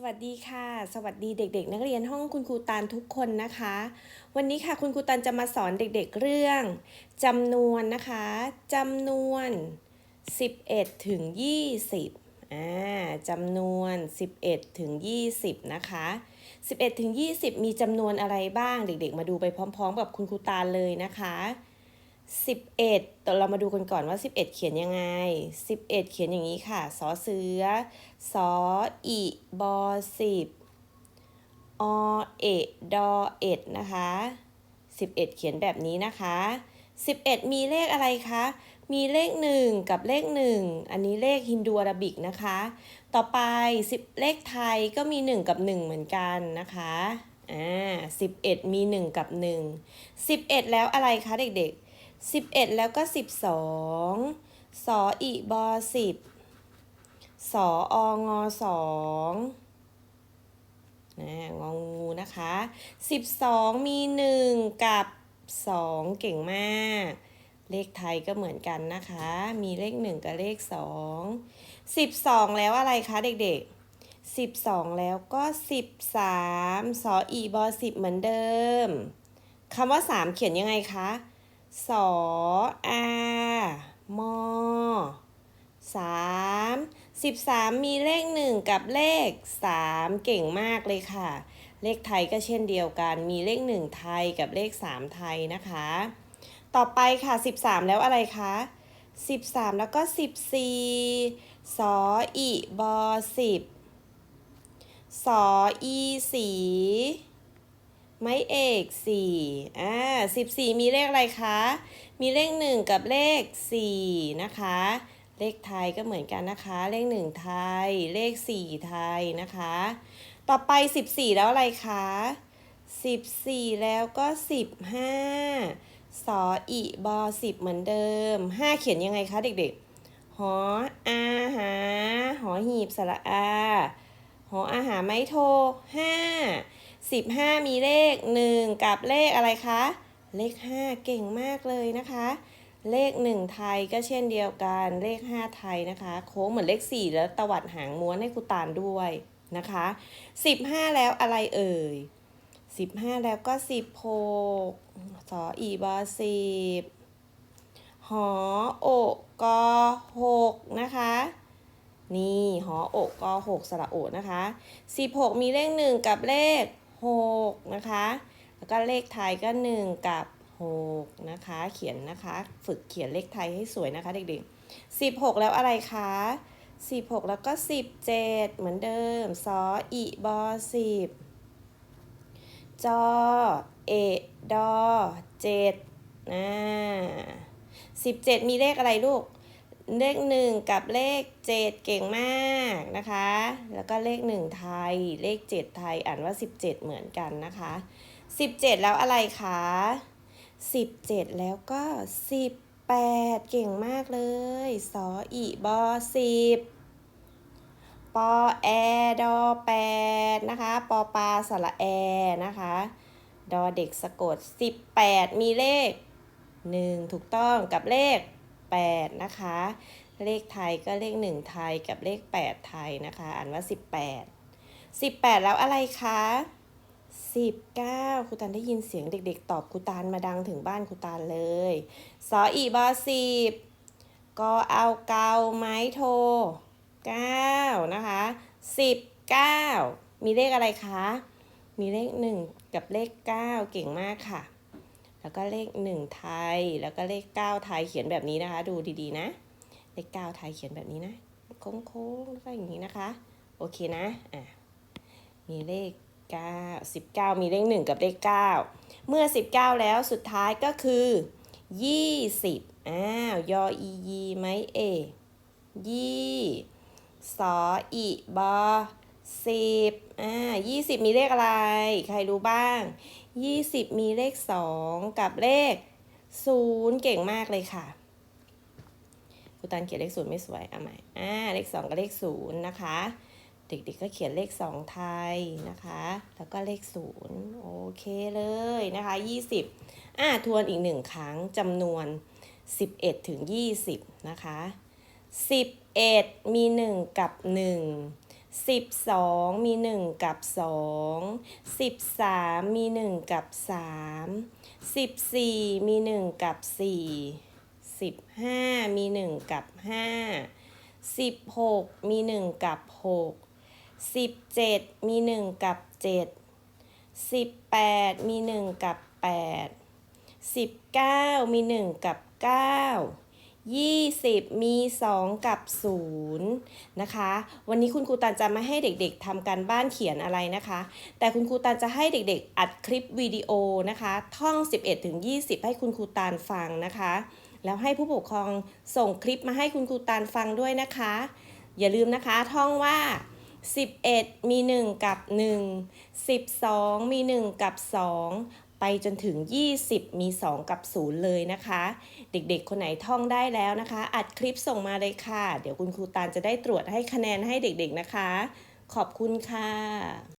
สวัสดีค่ะ สวัสดีเด็ก ๆ นักเรียนห้องคุณครูตาลทุกคนนะคะ วันนี้ค่ะคุณครูตาลจะมาสอนเด็ก ๆ เรื่องจำนวนนะคะจำนวน 11 ถึง 20อ่าจำนวน 11 ถึง 20 นะคะ 11 ถึง 20 มีจำนวนอะไรบ้างเด็ก ๆ มาดูไปพร้อม ๆ กับคุณครูตาลเลยนะคะ 11แต่เรามาดูกันก่อนว่า 11 เขียนยังไง 11 เขียนอย่างนี้ค่ะสอเสือสออีบอสิบอเอดอเอ็ดนะคะ 11 เขียนแบบนี้นะคะ 11 มีเลขอะไรคะ มีเลข 1 กับเลข 1 อันนี้เลขฮินดูอาราบิกนะคะ ต่อไป 10 เลขไทยก็มี 1 กับ 1 เหมือนกันนะคะอ่า11 มี 1 กับ 1 11 แล้วอะไรคะเด็กๆ 11 แล้วก็ 12สออีบอสิบสอองอสองนะงองูนะคะ 12 มี 1 กับ 2 เก่งมาก เลขไทยก็เหมือนกันนะคะ มีเลข 1 กับเลข 2 12 แล้วอะไรคะเด็กๆ12 แล้วก็ 13สออีบอสิบเหมือนเดิมคำว่า 3 เขียนยังไงคะ สออามอสามสิบสามมีเลขหนึ่งกับเลขสามเก่งมากเลยค่ะ เลขไทยก็เช่นเดียวกัน มีเลขหนึ่งไทยกับเลขสามไทยนะคะ ต่อไปค่ะสิบสามแล้วอะไรคะสิบสามแล้วก็สิบสี่สออีบอสิบสออีสี ไม้เอกสี่อ่าสิบสี่มีเลขอะไรคะ มีเลขหนึ่งกับเลขสี่นะคะ เลขไทยก็เหมือนกันนะคะ เลขหนึ่งไทย เลขสี่ไทยนะคะ ต่อไปสิบสี่แล้วอะไรคะสิบสี่แล้วก็สิบห้าสออีบอสิบเหมือนเดิมห้าเขียนยังไงคะเด็กๆ หออาหา หอหีบสระอา หออาหาไม่โทห้า สิบห้ามีเลขหนึ่งกับเลขอะไรคะ เลขห้าเก่งมากเลยนะคะ เลขหนึ่งไทยก็เช่นเดียวกันเลขห้าไทยนะคะ โค้งเหมือนเลขสี่แล้วตวัดหางม้วนให้ครูตาลด้วยนะคะสิบห้าแล้วอะไรเอ่ยสิบห้าแล้วก็สิบหกสออีบอสิบหอโอกกอหกนะคะ นี่หออกกอหกสระโอนะคะสิบหกมีเลขหนึ่งกับเลข หกนะคะ แล้วก็เลขไทยก็หนึ่งกับหกนะคะ เขียนนะคะ ฝึกเขียนเลขไทยให้สวยนะคะเด็กๆสิบหกแล้วอะไรคะสิบหกแล้วก็สิบเจ็ดเหมือนเดิมซออีบอสิบจอเอดอเจ็ดนะสิบเจ็ดมีเลขอะไรลูก เลขหนึ่งกับเลขเจ็ดเก่งมากนะคะ แล้วก็เลขหนึ่งไทย เลขเจ็ดไทยอ่านว่าสิบเจ็ดเหมือนกันนะคะสิบเจ็ดแล้วอะไรคะสิบเจ็ดแล้วก็สิบแปดเก่งมากเลยสออีบอสิบปอแอดอแปดนะคะปอปลาสระแอนะคะดอเด็กสะกดสิบแปดมีเลขหนึ่งถูกต้องกับเลข 8 นะคะ เลขไทยก็เลข 1 ไทยกับเลข 8 ไทยนะคะ อ่านว่า 18 18 แล้วอะไรคะ19ครูตานได้ยินเสียงเด็กๆ ตอบครูตานมาดังถึงบ้านครูตานเลยสออีบอสิบก็เอาเกาไม้โท9นะคะ19 มีเลขอะไรคะ มีเลข 1 กับเลข 9 เก่งมากค่ะ แล้วก็เลข 1 ไทย แล้วก็เลข 9 ไทยเขียนแบบนี้นะคะ ดูดีๆนะ เลข 9 ไทยเขียนแบบนี้นะ โค้งๆแล้วก็อย่างนี้นะคะ โอเคนะ อะ มีเลข 9 19 มีเลข 1 กับเลข 9 เมื่อ 19 แล้วสุดท้ายก็คือ 20 อ้าว ยออียีไหมเอยี่สออีบอ สิบอ่ายี่สิบมีเลขอะไร ใครรู้บ้าง20มีเลข2กับเลข0เก่งมากเลยค่ะครูตันเขียนเลข0ไม่สวยเอาใหม่อ่าเลข2กับเลข0นย์นะคะ เด็กๆก็เขียนเลข2ไทยนะคะ แล้วก็เลข0โอเคเลยนะคะ20อ่าทวนอีกหนึ่งครั้งจำนวน11ถึง20นะคะ11มี1กับ1สิบสองมีหนึ่งกับสอง สิบสามมีหนึ่งกับสามสิบสี่มีหนึ่งกับสี่สิบห้ามีหนึ่งกับห้าสิบหกมีหนึ่งกับหกสิบเจ็ดมีหนึ่งกับเจ็ดสิบแปดมีหนึ่งกับแปดสิบเก้ามีหนึ่งกับเก้ายี่สิบมีสองกับศูนย์นะคะ วันนี้คุณครูตันจะมาให้เด็กๆทำการบ้านเขียนอะไรนะคะ แต่คุณครูตันจะให้เด็กๆ อัดคลิปวิดีโอนะคะ ท่อง 11ถึง20 ให้คุณครูตาลฟังนะคะ แล้วให้ผู้ปกครองส่งคลิปมาให้คุณครูตาลฟังด้วยนะคะ อย่าลืมนะคะท่องว่า 11 มี 1 กับ 1 12 มี 1 กับ 2 ไปจนถึง 20 มี 2 กับ 0 เลยนะคะ เด็กๆ คนไหนท่องได้แล้วนะคะ อัดคลิปส่งมาเลยค่ะ เดี๋ยวคุณครูตาลจะได้ตรวจให้คะแนนให้เด็กๆนะคะ ขอบคุณค่ะ